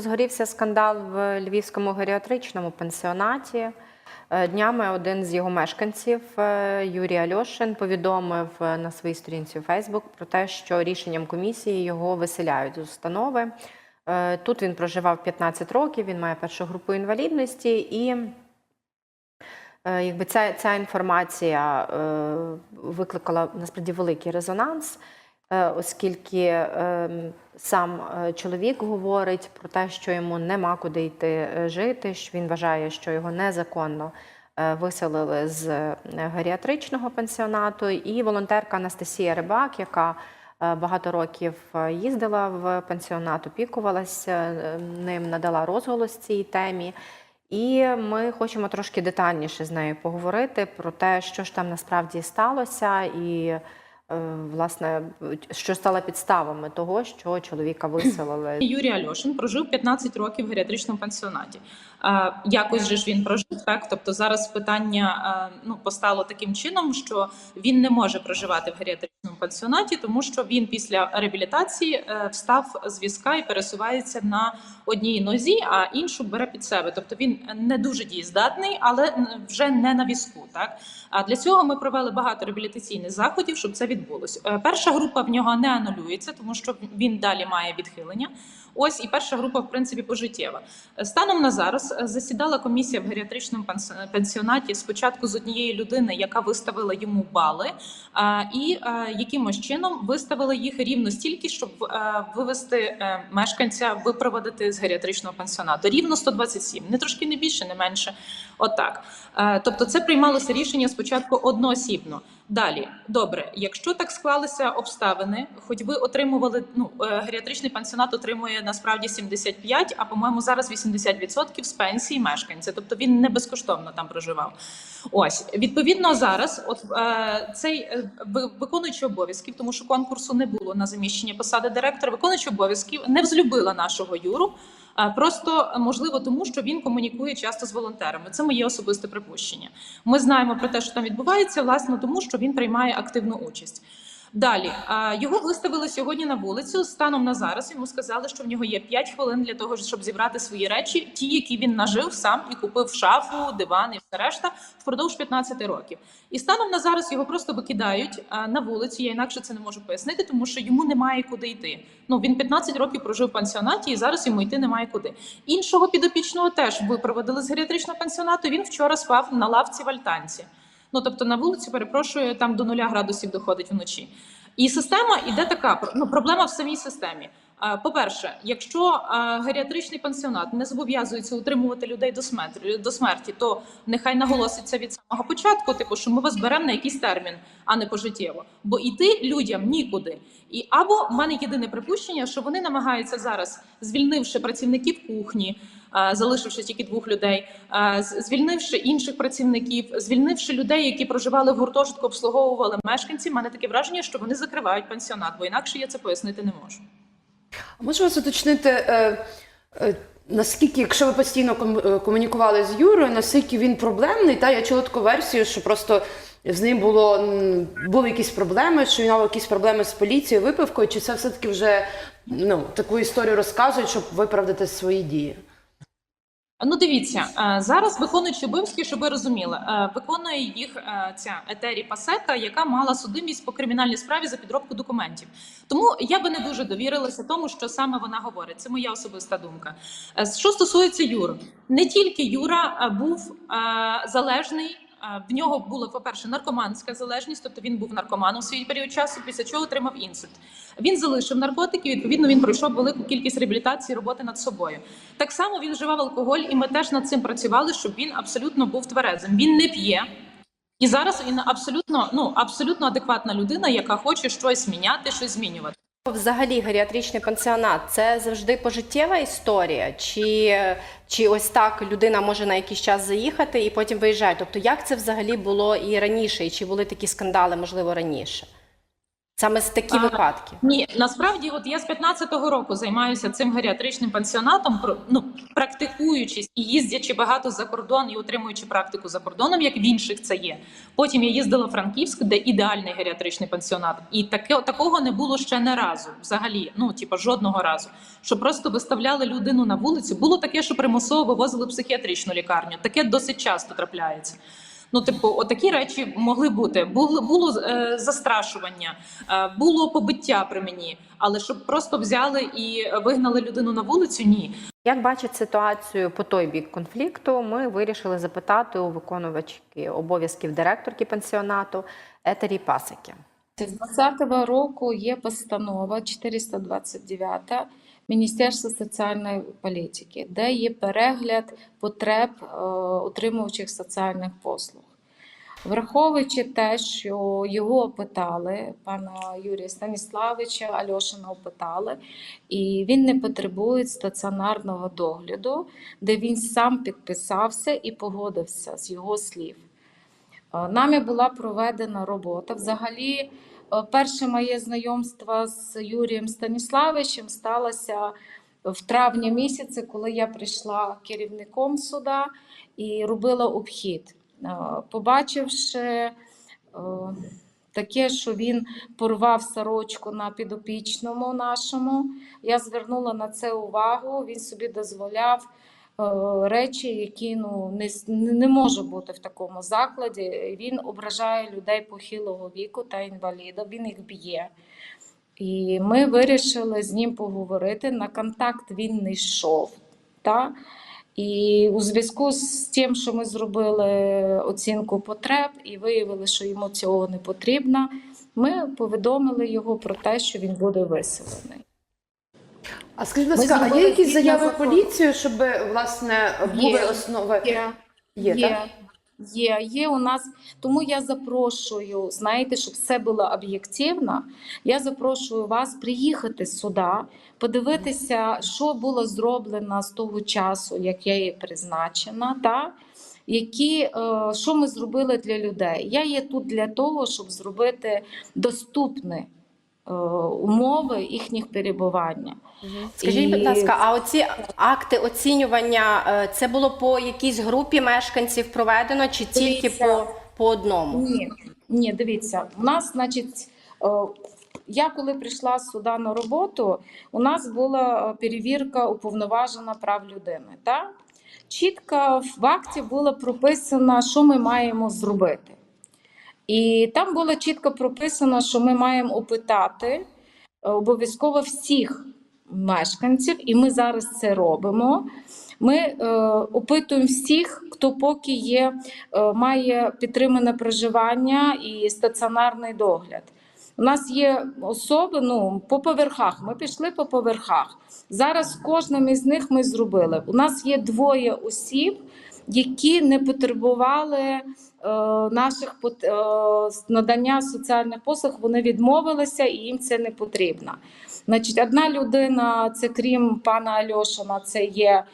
Згорівся скандал в львівському геріатричному пенсіонаті. Е, Днями один з його мешканців, е, Юрій Альошин, повідомив е, на своїй сторінці у Фейсбук про те, що рішенням комісії його виселяють з установи. Тут він проживав 15 років, він має першу групу інвалідності і. Якби ця, ця інформація викликала насправді великий резонанс, оскільки е, сам е, чоловік говорить про те, що йому нема куди йти е, жити, що він вважає, що його незаконно е, виселили з е, геріатричного пенсіонату. І волонтерка Анастасія Рибак, яка е, багато років е, їздила в пенсіонат, опікувалася е, ним, надала розголос цій темі. І ми хочемо трошки детальніше з нею поговорити про те, що ж там насправді сталося, і е, власне що стало підставами того, що чоловіка виселили. Юрій Альошин прожив 15 років в геріатричному пансіонаті. Е, якось же ж він прожив, так тобто зараз питання е, ну постало таким чином, що він не може проживати в геріатричному пансіонаті, тому що він після реабілітації е, встав з візка і пересувається на одній нозі, а іншу бере під себе. Тобто він не дуже дієздатний, але вже не на візку. Так а для цього ми провели багато реабілітаційних заходів, щоб це відбулось. Е, Перша група в нього не анулюється, тому що він далі має відхилення. Ось і перша група, в принципі, пожиттєва. Станом на зараз е, засідала комісія в геріатричному пенсіонаті спочатку з однієї людини, яка виставила йому бали, і е, якимось чином виставила їх рівно стільки, щоб е, вивести мешканця, випроводити з геріатричного пансіонату. Рівно 127, не трошки не більше, не менше. Отак. Е, Тобто, це приймалося рішення спочатку одноосібно. Далі, добре, якщо так склалися обставини, хоч ви отримували, ну е, геріатричний пансіонат отримує насправді 75, а по-моєму зараз 80% з пенсії мешканця, тобто він не безкоштовно там проживав. Ось відповідно зараз, от е, цей е, ви- виконуючий обов'язків, тому що конкурсу не було на заміщення посади директора, виконуючий обов'язків не взлюбила нашого Юру. А Просто е, можливо, тому що він комунікує часто з волонтерами. Це моє особисте припущення. Ми знаємо про те, що там відбувається, власне, тому що він приймає активну участь. Далі його виставили сьогодні на вулицю. Станом на зараз йому сказали, що в нього є 5 хвилин для того, щоб зібрати свої речі, ті, які він нажив сам і купив шафу, диван і все решта впродовж 15 років. І станом на зараз його просто викидають на вулицю. Я інакше це не можу пояснити, тому що йому немає куди йти. Ну він 15 років прожив в пансіонаті, і зараз йому йти немає куди. Іншого підопічного теж випроводили з геріатричного пансіонату. Він вчора спав на лавці в альтанці. Ну тобто на вулиці, перепрошую, там до нуля градусів доходить вночі. І система іде така. Ну проблема в самій системі. А, По-перше, якщо а, геріатричний пансіонат не зобов'язується утримувати людей до смерті, до смерті, то нехай наголоситься від самого початку, типу, що ми вас беремо на якийсь термін, а не пожиттєво. Бо йти людям нікуди. І або в мене єдине припущення, що вони намагаються зараз, звільнивши працівників кухні, залишивши тільки двох людей, звільнивши інших працівників, звільнивши людей, які проживали в гуртожитку, обслуговували мешканців. Мене таке враження, що вони закривають пансіонат, бо інакше я це пояснити не можу. Можу вас уточнити, е, е, наскільки, якщо ви постійно е, комунікували з Юрою, наскільки він проблемний? Та я чула таку версію, що просто з ним було були якісь проблеми, що він мав якісь проблеми з поліцією, випивкою, чи це все-таки вже ну, таку історію розказують, щоб виправдати свої дії? Ну, дивіться, е, зараз виконуючи обов'язки, щоб ви розуміли, е, виконує їх е, ця етері Пасека, яка мала судимість по кримінальній справі за підробку документів. Тому я би не дуже довірилася тому, що саме вона говорить. Це моя особиста думка. Що стосується Юри, не тільки Юра був залежний. В нього була, по-перше, наркоманська залежність, тобто він був наркоманом у свій період часу, після чого отримав інсульт. Він залишив наркотики. Відповідно, він пройшов велику кількість реабілітації, роботи над собою. Так само він вживав алкоголь, і ми теж над цим працювали, щоб він абсолютно був тверезим. Він не п'є. І зараз він абсолютно, ну абсолютно адекватна людина, яка хоче щось міняти, щось змінювати. Взагалі, геріатричний пансіонат це завжди пожиттєва історія, чи, чи ось так людина може на якийсь час заїхати і потім виїжджає. Тобто, як це взагалі було і раніше, і чи були такі скандали, можливо, раніше? Саме з такі А, випадки. Ні, насправді, от я з 15-го року займаюся цим геріатричним пансіонатом, ну практикуючись і їздячи багато за кордон і отримуючи практику за кордоном, як в інших це є. Потім я їздила в Франківськ, де ідеальний геріатричний пансіонат, і таке такого не було ще не разу. Взагалі, ну типу, жодного разу. Що просто виставляли людину на вулицю. Було таке, що примусово вивозили в психіатричну лікарню. Таке досить часто трапляється. Ну, типу, отакі речі могли бути. Було було е, застрашування, е, було побиття при мені, але щоб просто взяли і вигнали людину на вулицю, ні. Як бачить ситуацію по той бік конфлікту, ми вирішили запитати у виконувачки обов'язків директорки пансіонату Етері Пасики. З 2020 року є постанова 429 Міністерства соціальної політики, де є перегляд потреб е, отримувачів соціальних послуг. Враховуючи те, що його опитали, пана Юрія Станіславича, Альошина опитали, і він не потребує стаціонарного догляду, де він сам підписався і погодився з його слів. Е, Нами була проведена робота. Взагалі, перше моє знайомство з Юрієм Станіславичем сталося в травні місяці, коли я прийшла керівником суда і робила обхід. Е, Побачивши е, таке, що він порвав сорочку на підопічному нашому, я звернула на це увагу. Він собі дозволяв е, речі, які ну не, не може бути в такому закладі. Він ображає людей похилого віку та інвалідів, він їх б'є. І ми вирішили з ним поговорити. На контакт він не йшов. Та? І у зв'язку з тим, що ми зробили оцінку потреб і виявили, що йому цього не потрібно, ми повідомили його про те, що він буде виселений. А скажіть, будь ласка, а є якісь заяви в поліцію, щоб власне були Є. основи? Є, Є, так? є, є, є у нас. Тому я запрошую, знаєте, щоб все було об'єктивно. Я запрошую вас приїхати сюди, подивитися, що було зроблено з того часу, як я є призначена. Та? Які, е, що ми зробили для людей? Я є тут для того, щоб зробити доступні е, умови їхніх перебування. Скажіть, будь ласка, а оці акти оцінювання е, це було по якійсь групі мешканців проведено чи тільки по, по одному? Ні, ні, дивіться, у нас, значить, е, я коли прийшла сюди на роботу, у нас була е, перевірка уповноважена прав людини. Так? Чітко в акті було прописано, що ми маємо зробити. І там було чітко прописано, що ми маємо опитати е, обов'язково всіх мешканців, і ми зараз це робимо. Ми е, опитуємо всіх, хто поки є, е, має підтримане проживання і стаціонарний догляд. У нас є особи ну, по поверхах. Ми пішли по поверхах. Зараз кожним із них ми зробили. У нас є двоє осіб, які не потребували е, наших е, надання соціальних послуг. Вони відмовилися і їм це не потрібно. Значить, одна людина, це крім пана Альошина, це є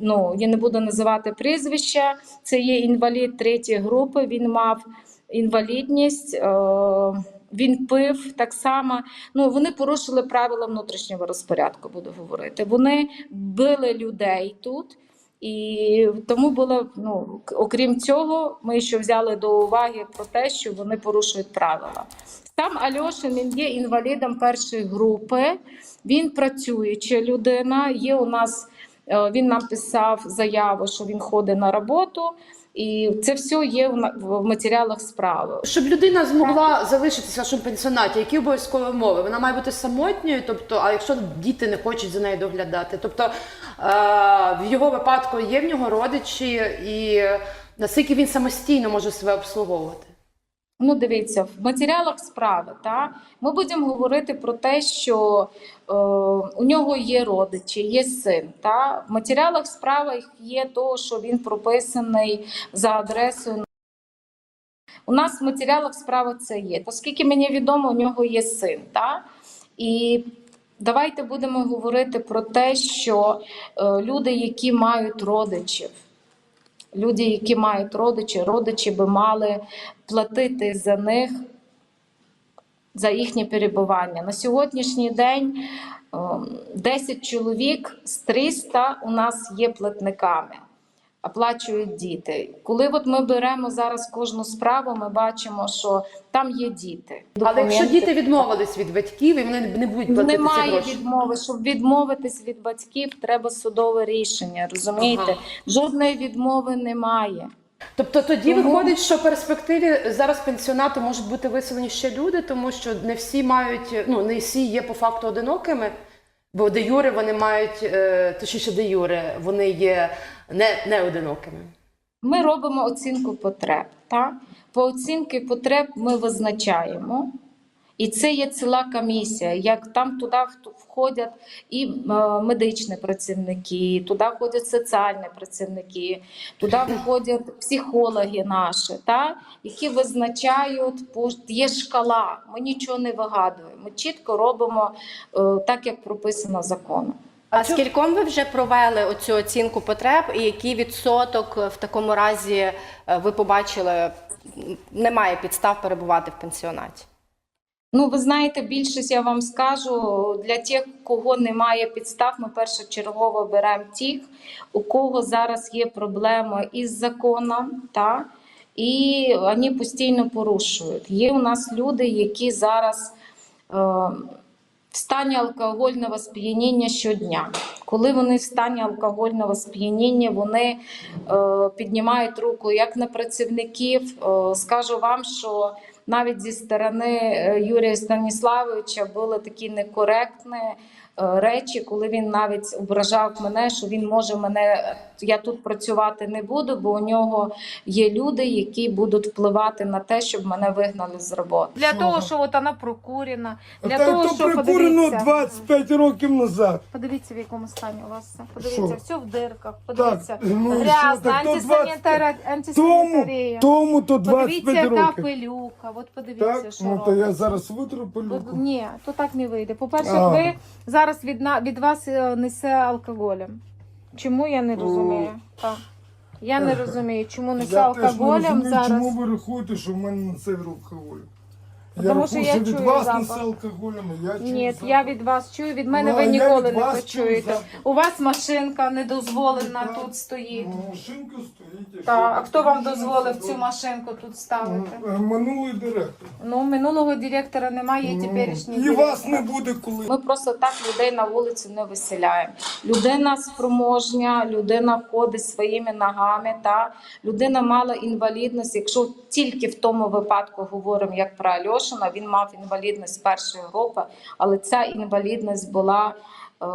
ну, я не буду називати прізвище, це є інвалід третьої групи. Він мав інвалідність. Е, він пив так само. Ну вони порушили правила внутрішнього розпорядку. Буду говорити. Вони били людей тут, і тому було ну окрім цього, ми ще взяли до уваги про те, що вони порушують правила. Сам Альошин він є інвалідом першої групи. Він працююча людина. Є у нас е, він нам писав заяву, що він ходить на роботу, і це все є в матеріалах справи. Щоб людина змогла залишитися в вашому пенсіонаті, які обов'язкові умови? Вона має бути самотньою, тобто, а якщо діти не хочуть за нею доглядати, тобто е, в його випадку є в нього родичі, і наскільки він самостійно може себе обслуговувати? Ну, дивіться, в матеріалах справи та ми будемо говорити про те, що е, у нього є родичі, є син. Та в матеріалах справи є то, що він прописаний за адресою. У нас в матеріалах справи це є. Оскільки мені відомо, у нього є син. Та? І давайте будемо говорити про те, що е, люди, які мають родичів, люди, які мають родичі, родичі би мали платити за них за їхнє перебування. На сьогоднішній день ем, 10 чоловік з 300 у нас є платниками, оплачують діти. Коли от ми беремо зараз кожну справу, ми бачимо, що там є діти. Але якщо діти відмовились від батьків і вони не будуть платити ці Немає гроші. відмови. Щоб відмовитись від батьків, треба судове рішення. Розумієте? Ага. Жодної відмови немає. Тобто тоді Тому- виходить, що в перспективі зараз пенсіонату можуть бути виселені ще люди, тому що не всі мають, ну не всі є по факту одинокими, бо де юре вони мають, е, точніше де юре, вони є не, не одинокими. Ми робимо оцінку потреб. Так? По оцінці потреб ми визначаємо. І це є ціла комісія. Як там туди входять і е, медичні працівники, туди входять соціальні працівники, туди входять психологи наші, та? які визначають є шкала. Ми нічого не вигадуємо. Ми чітко робимо е, так, як прописано законом. А скільком ви вже провели оцю оцінку потреб, і який відсоток в такому разі е, ви побачили, м, немає підстав перебувати в пенсіонаті? Ну, ви знаєте, більшість я вам скажу для тих, кого немає підстав, ми першочергово беремо тих, у кого зараз є проблеми із законом, та, і вони постійно порушують. Є у нас люди, які зараз е, в стані алкогольного сп'яніння щодня. Коли вони в стані алкогольного сп'яніння, вони е, піднімають руку як на працівників. Е, скажу вам, що навіть зі сторони е, Юрія Станіславовича були такі некоректні речі, коли він навіть ображав мене, що він може мене, я тут працювати не буду, бо у нього є люди, які будуть впливати на те, щоб мене вигнали з роботи. Для того, що от вона прокурена, для Та того, то що прикурено подивіться, 25 років назад. подивіться, в якому стані у вас все. Подивіться, Що? все в дирках, подивіться. ну і що, Грязна, так то 20... антисанітарія, Тому, антисанітарія. тому то Подивіться, 25 яка років. пилюка, от подивіться, Так, що ну то я зараз витру пилюку. Ні, то так не вийде. По-перше, А. ви зараз від, на, від вас е, несе алкоголем. Чому я не розумію? Так. Я не розумію, чому несе Я теж не алкоголем розумію, зараз. чому ви рахуєте, що в мене на це алкоголь. Я Тому що я від чую вас запах. несе алкоголем, а я чую Ні, запах. я від вас чую, від мене Ну, ви я ніколи від не вас чую почуєте. запах. У вас машинка недозволена Так. тут стоїть. Ну, Машинка стоїть. і що? а хто вам дозволив цю машинку тут ставити? Ну, е, Минулий директор. Ну, минулого директора немає, є теперішній Ну, І директор. вас не буде коли. Ми просто так людей на вулицю не виселяємо. Людина спроможня, людина ходить своїми ногами. Та людина мала інвалідність. Якщо тільки в тому випадку говоримо як про Альошина, він мав інвалідність першої групи, але ця інвалідність була. Е-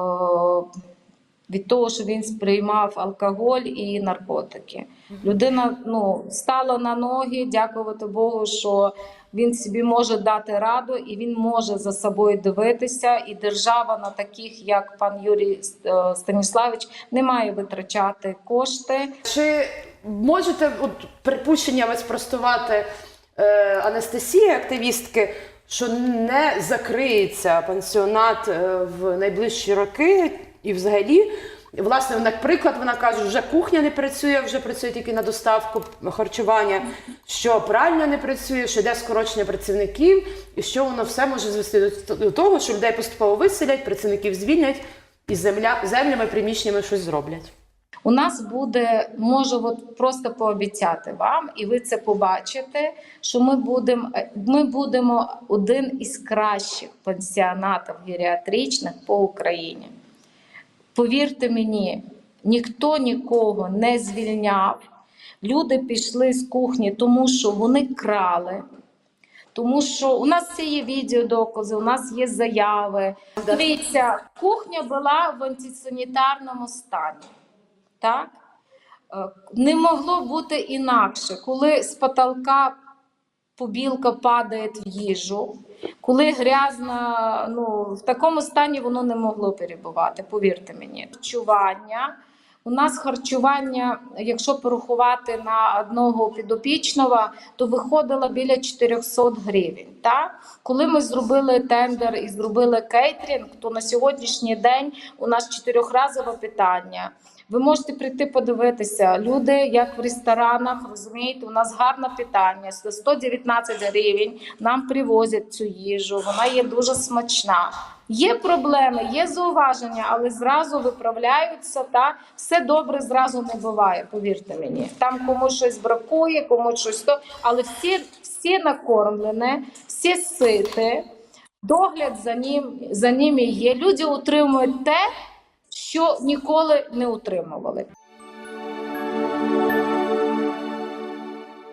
від того, що він сприймав алкоголь і наркотики. Людина ну, стала на ноги, дякувати Богу, що він собі може дати раду і він може за собою дивитися. І держава на таких, як пан Юрій е, Станіславич, не має витрачати кошти. Чи можете от, припущення ви спростувати е, Анастасії, активістки, що не закриється пенсіонат е, в найближчі роки і взагалі? Власне, наприклад, вона каже, вже кухня не працює, вже працює тільки на доставку харчування, що пральня не працює, що йде скорочення працівників, і що воно все може звести до того, що людей поступово виселять, працівників звільнять і земля, землями, приміщеннями щось зроблять. У нас буде, можу от просто пообіцяти вам, і ви це побачите, що ми будемо, ми будемо один із кращих пансіонатів геріатричних по Україні. Повірте мені, ніхто нікого не звільняв. Люди пішли з кухні, тому що вони крали. Тому що у нас це є відеодокази, у нас є заяви. Дивіться, кухня була в антисанітарному стані. Так? Е, Не могло бути інакше, коли з потолка побілка падає в їжу, коли грязна, ну в такому стані воно не могло перебувати, повірте мені. Чування, У нас харчування, якщо порахувати на одного підопічного, то виходило біля 400 гривень. Так? Коли ми зробили тендер і зробили кейтерінг, то на сьогоднішній день у нас чотирьохразове питання. Ви можете прийти подивитися. Люди, як в ресторанах, розумієте, у нас гарне питання. За 119 гривень нам привозять цю їжу. Вона є дуже смачна. Є проблеми, є зауваження, але зразу виправляються. Та все добре зразу не буває. Повірте мені. Там комусь щось бракує, комусь щось то, але всі, всі накормлені, всі ситі. Догляд за ним за ними є. Люди утримують те, що ніколи не утримували.